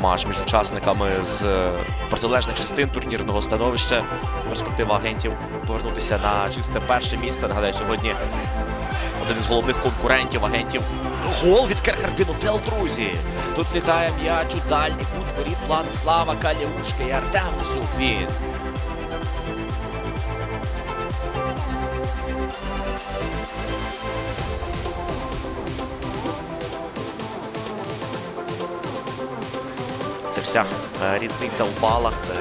матч між учасниками з е, протилежних частин турнірного становища. Перспектива агентів повернутися на чисте перше місце. Нагадаю, сьогодні один із головних конкурентів агентів. Гол від Керхарбінутел, друзі. Тут літає м'яч у дальній кут воріт Владислава Каліушка і Артем Суквін. Це вся е, різниця в балах. Це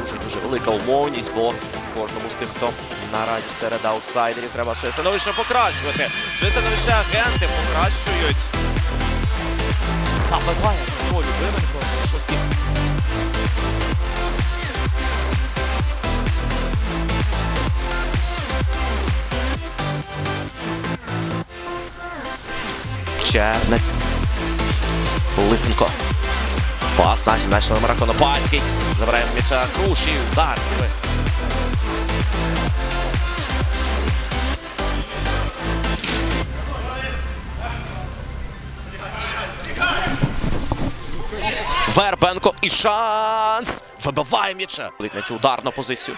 дуже дуже велика умовність, бо кожному з тих, хто наразі серед аутсайдерів, треба своє становище покращувати. Своє становище агенти покращують. Забиває Петро Любименко на шостій. Чернець. Лисенко. Пас на м'яч номера Конопацький. Забирає м'яча Круш удар. Зніми. Вербенко і шанс. Вибиває м'яча. На цю ударну позицію.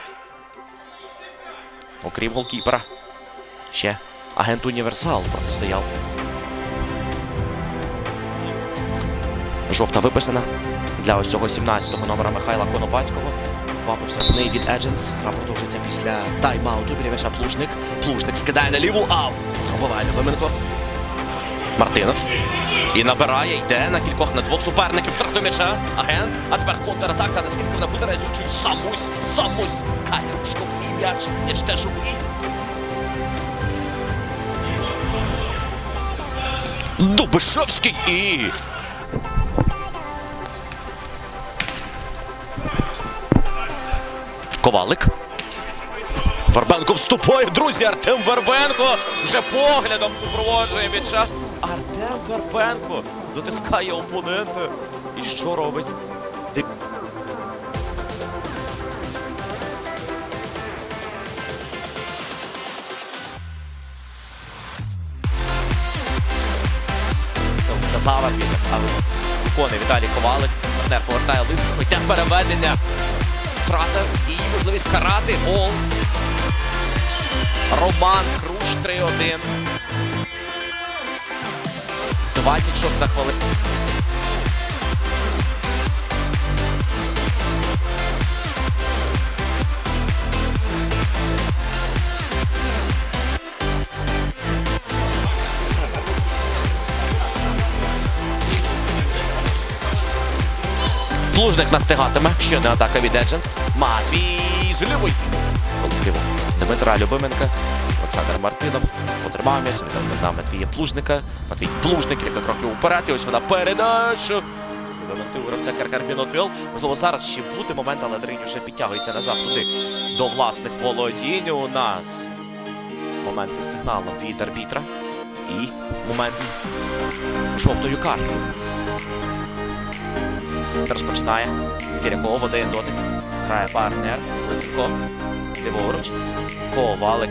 Окрім голкіпера. Ще агент Універсал протистояв. Жовта виписана для ось цього 17-го номера Михайла Конопацького. Квапився в неї від Едженс. Гра продовжується після тайм-ауту. Біля м'яча Плужник. Плужник скидає на ліву. Ау! Пробиває Любименко. Мартинов. І набирає, йде на кількох на двох суперників. Втрату м'яча. Агент. А тепер контратака. Наскільки вона буде резучою. Самусь, самусь. Калюшко і м'яч. М'яч теж у грі. Дубишевський і Ковалик. Вербенко вступає, друзі. Артем Вербенко вже поглядом супроводжує м'яча. Артем Вербенко дотискає опонента. І що робить? Ди- Казава але Віталій Ковалик. Партнер повертає Лисенко. Йде переведення. Втрата і можливість карати гол. Роман Круш 3-1. 26 хвилина. Плужник настигатиме. Ще одна атака від Едженс. Матвій з лівої. Колективу Дмитра Любименка. Олександр Мартинов потримав м'яч. Віддав на Матвія Плужника. Матвій Плужник кілька кроків уперед. І ось вона передача. Любименко у гравця Каркарбінотил. Можливо, зараз ще буде момент, але Дринь вже підтягується назад туди до власних володінь. У нас моменти з сигналом від арбітра. І момент з жовтою карткою. Розпочинає. Киряков один дотик. Грає партнер. Лисенко. Ліворуч. Ковалик.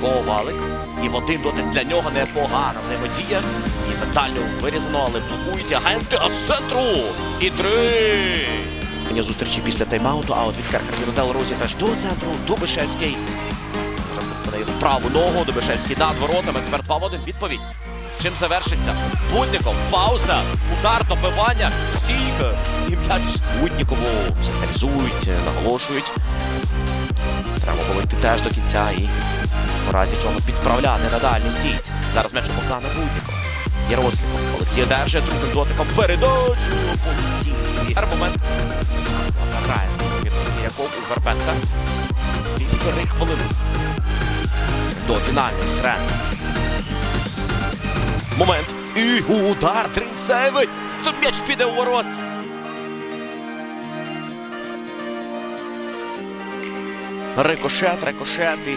Ковалик. І в один дотик для нього непогана взаємодія. І детально вирізано, але блокують агенти а з центру. І три. Мені зустрічі після тайм-ауту, а от від Каркарбінотел розіграш до центру. Дубишевський. Праву ногу. Дубишевський над воротами. Тепер 2 в 1. Відповідь. Чим завершиться? Будніков, пауза, удар, добивання, стійка. І м'яч Буднікову сигналізують, наголошують. Треба було теж до кінця і в разі чого підправляти на дальній стійці. Зараз м'яч у Богдана Буднікова. Яросліков. Олексій одержує другим дотиком передачу по стійці. Тепер момент. Забирає від Кіряков у Вербенка. Півтори хвилини до фінальної сирени. Момент. І удар Тринцевий. Тут м'яч піде у ворот. Рикошет, рикошет і...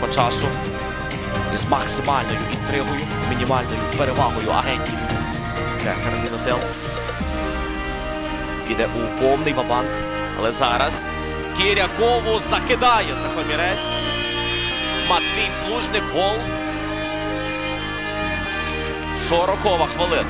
По часу із максимальною інтригою, мінімальною перевагою агентів. Мінотел піде у повний вабанк. Але зараз Кірякову закидає Сахомірець. Матвій Плужник гол. 40 хвилина.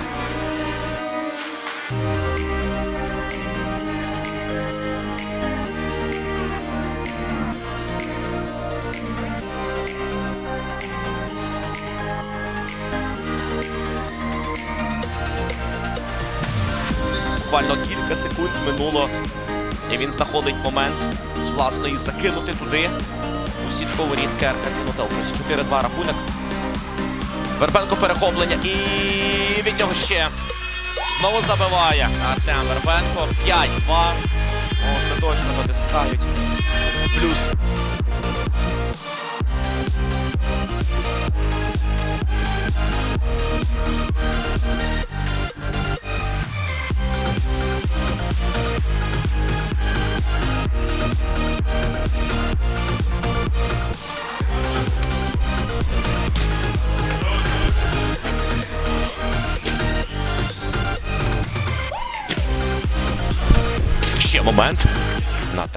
Буквально кілька секунд минуло, і він знаходить момент з власної закинути туди. У сітку воріт Керка кинута у 4-2 рахунок. Вербенко перехоплення і від нього ще знову забиває Артем Вербенко. 5-2. Остаточно дотискають. Плюс момент на трек.